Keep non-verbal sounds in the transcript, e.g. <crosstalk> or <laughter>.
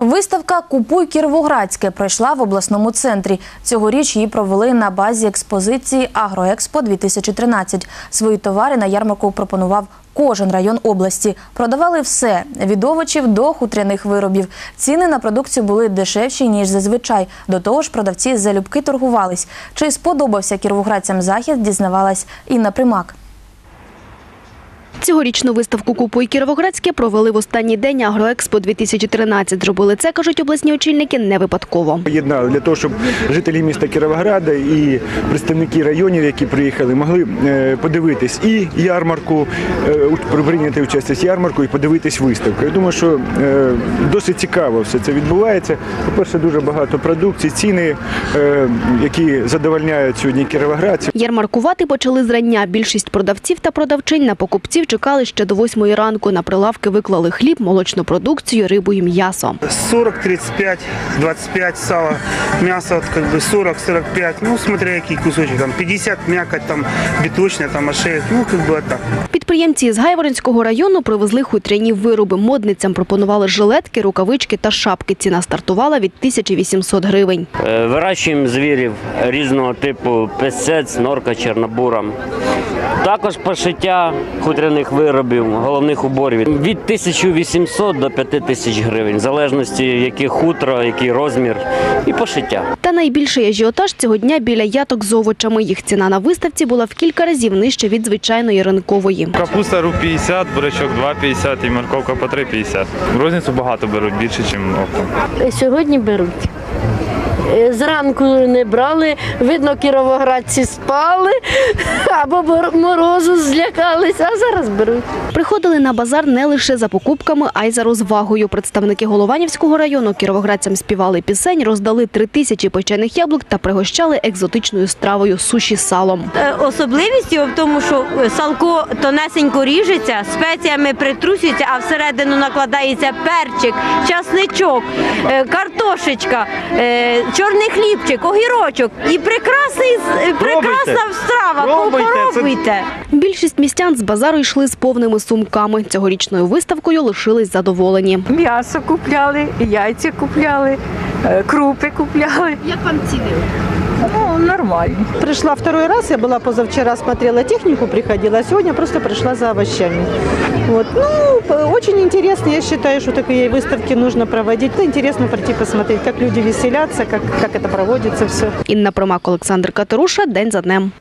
Виставка Купуй Кіровоградське пройшла в обласному центрі. Цьогоріч її провели на базі експозиції Агроекспо 2013 Свої товари на ярмарку пропонував кожен район області. Продавали все від овочів до хутряних виробів. Ціни на продукцію були дешевші ніж зазвичай. До того ж, продавці залюбки торгувались. Чи сподобався кіровоградцям захід, дізнавалась Інна Примак. Цьогорічну виставку «Купуй Кіровоградське» провели в останній день «Агроекспо-2013». Зробили це, кажуть обласні очільники, не випадково. Єднали для того, щоб жителі міста Кіровограда і представники районів, які приїхали, могли е, подивитись і ярмарку, е, прийняти участь в ярмарку і подивитись виставку. Я думаю, що е, досить цікаво все це відбувається. По-перше, дуже багато продукції, ціни, які задовольняють сьогодні кіровоградців. Ярмаркувати почали зрання. Більшість продавців та продавчинь на покупців чекали ще до восьмої ранку. На прилавки виклали хліб, молочну продукцію, рибу і м'ясо. 40, 35, 25 сало, мясо бы 40, 45, ну смотря який кусочек, там 50 мякоть, там биточная, там ошеек, ну как бы так. Підприємці з Гайворонського району привезли хутряні вироби. Модницям пропонували жилетки, рукавички та шапки. Ціна стартувала від 1800 гривень. Е, Вирощуємо звірів різного типу песець, норка, чорнобура. Також пошиття хутряних виробів, головних уборів від 1800 до 5000 гривень, в залежності який хутро, який розмір і пошиття. Та найбільший ажіотаж цього дня біля яток з овочами. Їх ціна на виставці була в кілька разів нижче від звичайної ринкової. Капуста руб 50, бурячок 2,50 і морковка по 3,50. Розницю багато беруть, більше, ніж оптом. Сьогодні беруть. Е, Зранку не брали, видно, кіровоградці спали <laughs> або морозу злякалися, а зараз беруть. Приходили на базар не лише за покупками, а й за розвагою. Представники Голованівського району кіровоградцям співали пісень, роздали три тисячі печених яблук та пригощали екзотичною стравою суші з салом. Е, Особливість його в тому, що салко тонесенько ріжеться, спеціями притрусюється, а всередину накладається перчик, часничок, е, картошечка, е, чорний хлібчик, огірочок і прекрасний, прекрасна страва. Попробуйте. Більшість містян з базару йшли з повними сумками. Цьогорічною виставкою лишились задоволені. М'ясо купляли, яйця купляли, е, крупи купляли. Як вам ціни? Ну, нормально. Пришла второй раз, я была позавчера, смотрела технику, приходила, а сегодня просто пришла за овощами. Вот. Ну, п- очень интересно, я считаю, что такие выставки нужно проводить. Это интересно прийти посмотреть, как люди веселятся, как, как это проводится все. Інна Промак, Олександр Катеруша. День за днем.